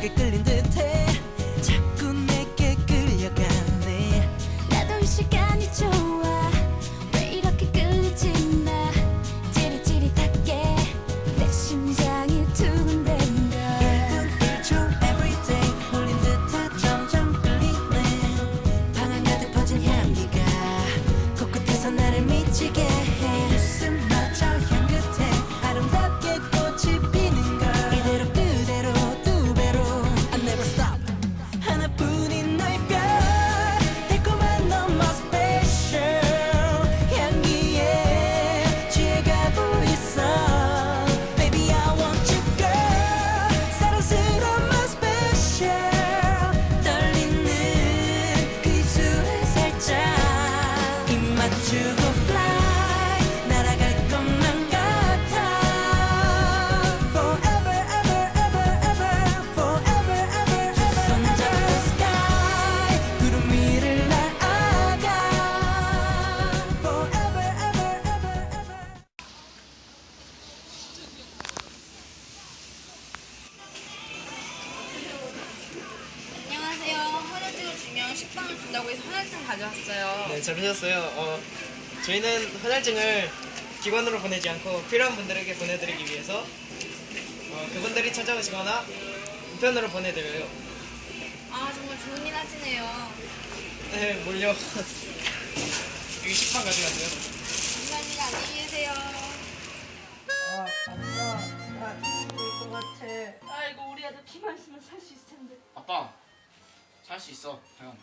덕에 준다고 해서 헌혈증 가져왔어요. 네, 잘 오셨어요. 어, 저희는 헌혈증을 기관으로 보내지 않고 필요한 분들에게 보내드리기 위해서 어, 그분들이 찾아오시거나 우편으로 보내드려요. 아 정말 좋은 일 하시네요. 네, 몰려. 여기 식빵 가져가세요. 감사합니다. 안녕히 계세요. 아, 아빠, 나 죽을 것 같아. 아이고 우리 아들 피만 있으면 살 수 있을 텐데. 아빠 살 수 있어 형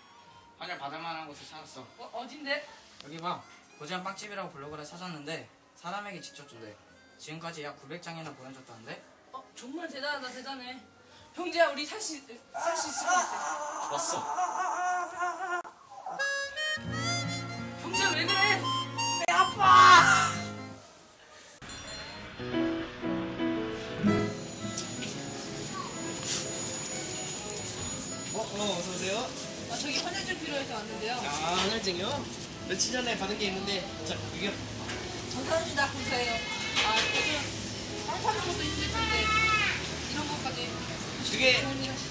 환율 받을 만한 곳을 찾았어 어, 어딘데? 여기 봐 고지한 빵집이라고 블로그를 찾았는데 사람에게 직접 준대 지금까지 약 900장이나 보내줬다는데 어 정말 대단하다 대단해. 형제야 우리 살수살수 있을 것 같아. 왔어 저기 헌혈증 필요해서 왔는데요. 아, 헌혈증이요? 며칠 전에 받은 게 있는데, 자, 이게 감사합니다 감사해요. 아 요즘 빵 파는 것도 힘들 텐데 이런 것까지 그게 좋은 일 하시.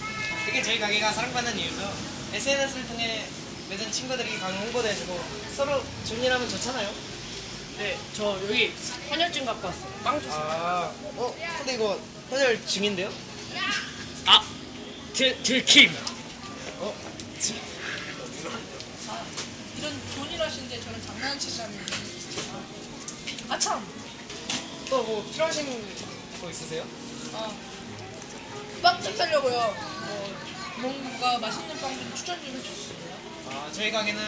그게 저희 가게가 사랑받는 이유죠. SNS를 통해 맺은 친구들이 강 홍보도 해주고 서로 좋은 일 하면 좋잖아요. 네, 저 여기 헌혈증 갖고 왔어요. 빵 주세요. 아, 어? 근데 이거 헌혈 중인데요? 아, 들, 들킴. 어? 이런 하시는데 저는 장난치지 않는. 아 참. 또 뭐 필요하신 거 있으세요? 어. 빵집 살려고요. 뭐 뭔가 맛있는 빵 좀 추천 좀 해주세요. 아, 저희 가게는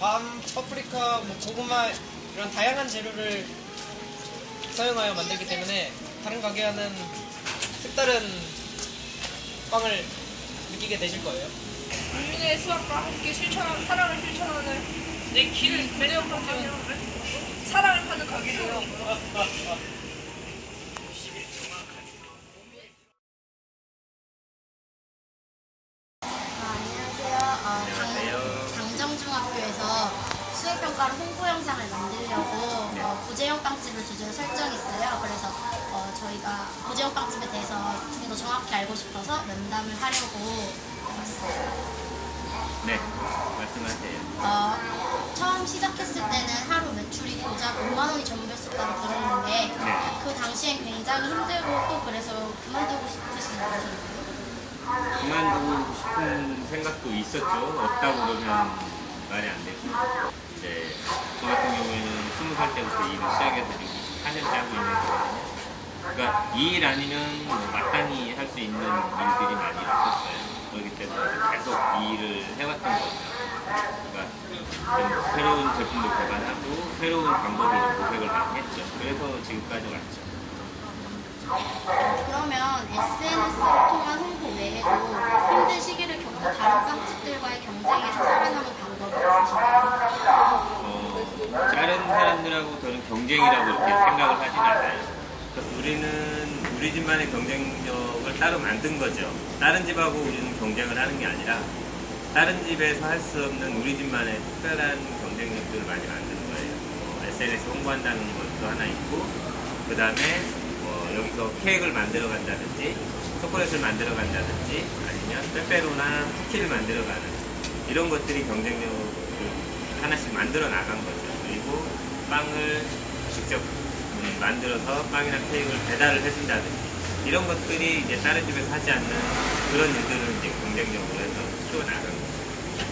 밤, 파프리카, 뭐 고구마 이런 다양한 재료를 사용하여 만들기 때문에 다른 가게와는 색다른 빵을 느끼게 되실 거예요. 국민의 수학과 함께 실천하는 사랑을 실천하는 내 길을 배대형 가게는 사랑을 파는 가게예요. 아, 안녕하세요. 어, 당, 당정중학교에서 수행평가로 홍보 영상을 만들려고 어, 고재형 빵집을 주제로 설정했어요. 그래서 어, 저희가 고재형 빵집에 대해서 좀 더 정확히 알고 싶어서 면담을 하려고 왔어요. 네, 말씀하세요. 어, 처음 시작했을 때는 하루 매출이 고작 5만 원이 전부였었다고 들었는데 네. 그 당시엔 굉장히 힘들고 또 그래서 그만두고 싶으신 거예요. 그만두고 싶은 생각도 있었죠. 없다고 그러면 말이 안 되고. 이제 저 같은 경우에는 20살 때부터 일을 시작해서 지금 24년째 하고 있는 거거든요. 그러니까 이 일 아니면 뭐 마땅히 할 수 있는 일들이 많이 없었어요. 그렇기 때문에 계속 이 일을 해왔던 거죠. 그러니까 좀 새로운 제품도 개발하고 새로운 좀 모색을 많이 했죠. 그래서 지금까지 왔죠. 그러면 SNS를 통한 홍보 외에도 힘든 시기를 겪고 다른 빵집들과의 경쟁에서 살아남은 방법이 있으신가요? 어, 다른 사람들하고 저는 경쟁이라고 이렇게 생각을 하진 않아요. 그러니까 우리는 우리 집만의 경쟁력을 따로 만든 거죠. 다른 집하고 우리는 경쟁을 하는 게 아니라 다른 집에서 할 수 없는 우리 집만의 특별한 경쟁력들을 많이 만든 거예요. 뭐 SNS 홍보한다는 것도 하나 있고, 그 다음에 뭐 여기서 케이크를 만들어 간다든지, 초콜릿을 만들어 간다든지 아니면 빼빼로나 쿠키를 만들어 가는 이런 것들이 경쟁력을 하나씩 만들어 나간 거죠. 그리고 빵을 직접 음, 만들어서 빵이나 케이크를 배달을 해준다든지 이런 것들이 이제 다른 집에서 하지 않는 그런 일들을 이제 경쟁력으로 해서 키워 나간 거죠.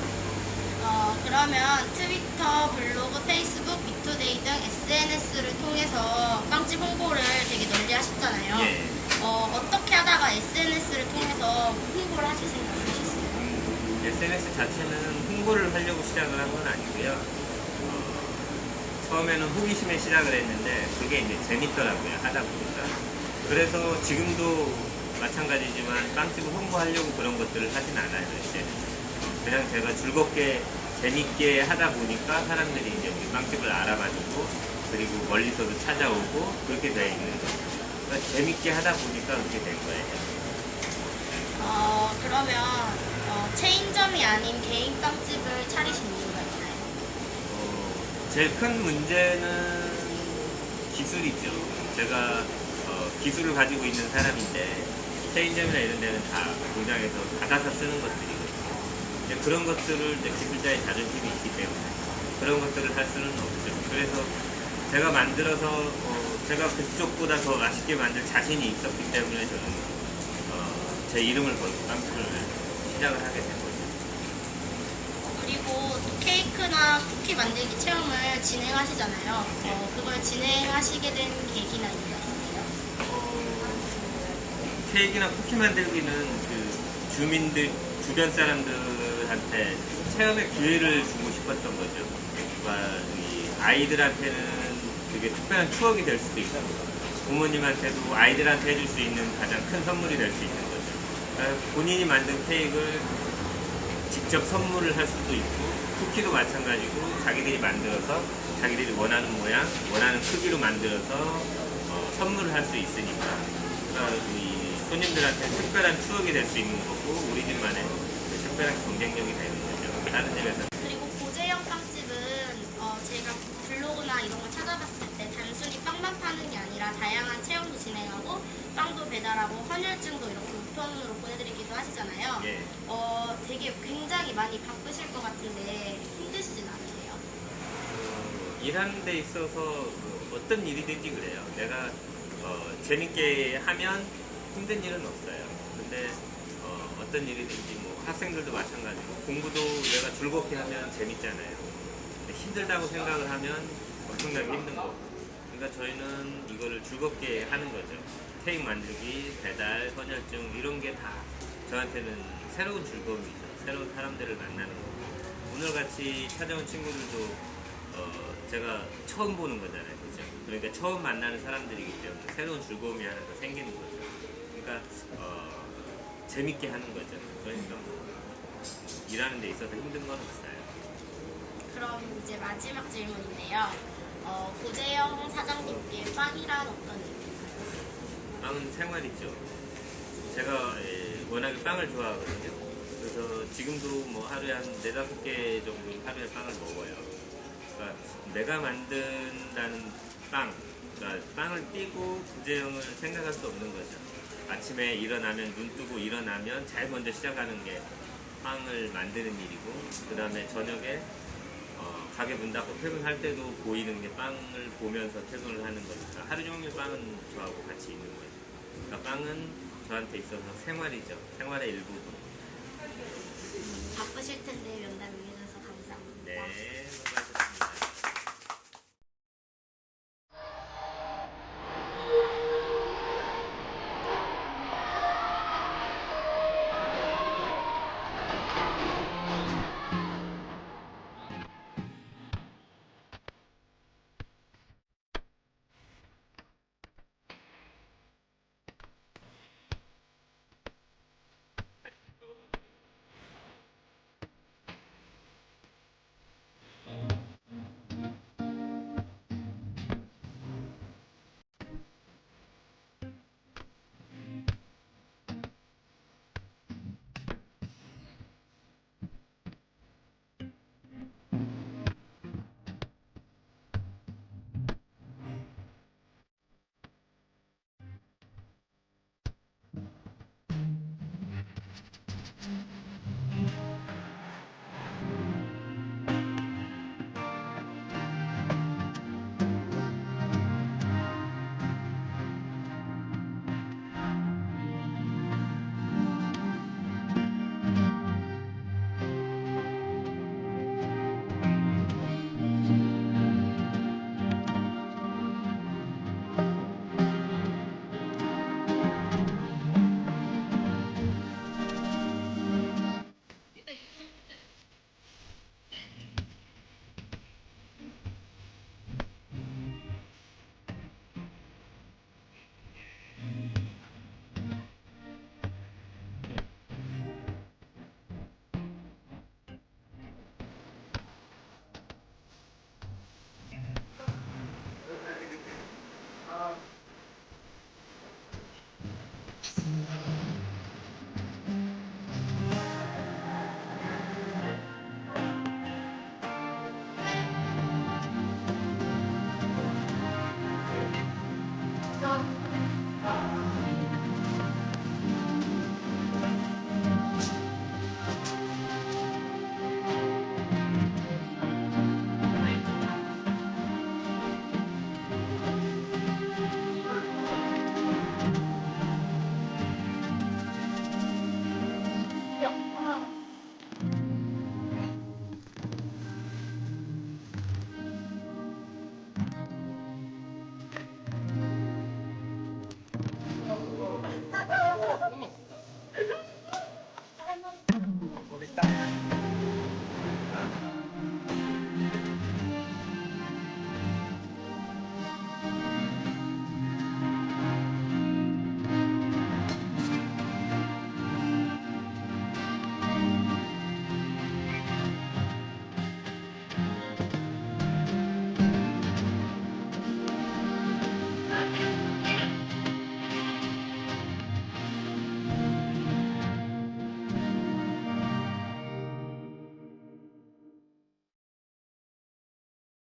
어, 그러면 트위터, 블로그, 페이스북, 미투데이 등 SNS를 통해서 빵집 홍보를 되게 널리 하셨잖아요. 예. 어, 어떻게 하다가 SNS를 통해서 홍보를 하실 생각을 하셨어요? SNS 자체는 홍보를 하려고 시작을 한 건 아니고요. 어, 처음에는 호기심에 시작을 했는데 그게 이제 재밌더라고요. 하다 보니까. 그래서 지금도 마찬가지지만 빵집을 홍보하려고 그런 것들을 하진 않아요. 이제 그냥 제가 즐겁게 재밌게 하다 보니까 사람들이 이제 우리 빵집을 알아봐주고 그리고 멀리서도 찾아오고 그렇게 돼 있는 거죠. 그러니까 재밌게 하다 보니까 그렇게 된 거예요. 어, 그러면 어, 체인점이 아닌 개인 빵집을 차리신 이유가 있나요? 어, 제일 큰 문제는 기술이죠. 제가 어, 기술을 가지고 있는 사람인데 체인점이나 이런 데는 다 공장에서 받아서 쓰는 것들이거든요. 그런 것들을 이제 기술자의 자존심이 있기 때문에 그런 것들을 할 수는 없죠. 그래서 제가 만들어서 어, 제가 그쪽보다 더 맛있게 만들 자신이 있었기 때문에 저는 어, 제 이름을 걸고 빵집을 시작을 하게 된 거죠. 그리고 또 케이크나 쿠키 만들기 체험을 진행하시잖아요. 어, 그걸 진행하시게 된 계기나 있으세요? 어, 케이크나 쿠키 만들기는 그 주민들, 주변 사람들한테 체험의 기회를 주고 싶었던 거죠. 이 아이들한테는 되게 특별한 추억이 될 수도 있고, 부모님한테도 아이들한테 해줄 수 있는 가장 큰 선물이 될 수 있는 거죠. 그러니까 본인이 만든 케이크를 직접 선물을 할 수도 있고, 쿠키도 마찬가지고, 자기들이 만들어서 자기들이 원하는 모양, 원하는 크기로 만들어서 어, 선물을 할 수 있으니까, 그러니까 이 손님들한테 특별한 추억이 될 수 있는 거고, 우리 집만의 그 특별한 경쟁력이 되는 거죠. 다른 집에서. 그리고 고재영 빵집은 어, 제가 블로그나 이런 걸 찾아봤을 때 단순히 빵만 파는 게 아니라 다양한 체험도 진행하고 빵도 배달하고 헌혈증도 이렇게 우편으로 보내드리기도 하시잖아요. 예. 어, 되게 굉장히 많이 바쁘실 것 같은데 힘드시진 않으세요? 어, 일하는 데 있어서 뭐 어떤 일이든지 그래요. 내가 어, 재밌게 하면 힘든 일은 없어요. 근데 어, 떤 일이든지 뭐 학생들도 마찬가지고 공부도 내가 즐겁게 하면 재밌잖아요. 근데 힘들다고 생각을 하면 엄청나게 힘든 거고. 그러니까 저희는 이거를 즐겁게 하는 거죠. 케이크 만들기, 배달, 헌혈증 이런 게 다 저한테는 새로운 즐거움이죠. 새로운 사람들을 만나는 거고. 오늘 같이 찾아온 친구들도 어, 제가 처음 보는 거잖아요. 그죠? 그러니까 처음 만나는 사람들이기 때문에 새로운 즐거움이 하나 더 생기는 거죠. 그러니까 어, 재밌게 하는 거죠. 그러니까 뭐 일하는 데 있어서 힘든 건 없어요. 그럼 이제 마지막 질문인데요. 어, 고재영 사장님께 빵이란 어떤 의미인가요? 빵은 생활이죠. 제가 예, 워낙에 빵을 좋아하거든요. 그래서 지금도 뭐 하루에 한 네다섯 개 정도 하루에 빵을 먹어요. 그러니까 내가 만든다는 빵, 그러니까 빵을 띄고 구제형을 생각할 수 없는 거죠. 아침에 일어나면 눈 뜨고 일어나면 제일 먼저 시작하는 게 빵을 만드는 일이고 그 다음에 저녁에 어, 가게 문 닫고 퇴근할 때도 보이는 게 빵을 보면서 퇴근을 하는 거니까 하루 종일 빵은 저하고 같이 있는 거죠. 그러니까 빵은 저한테 있어서 생활이죠. 생활의 일부분. 바쁘실 텐데 면담 응해주셔서 감사합니다. 네.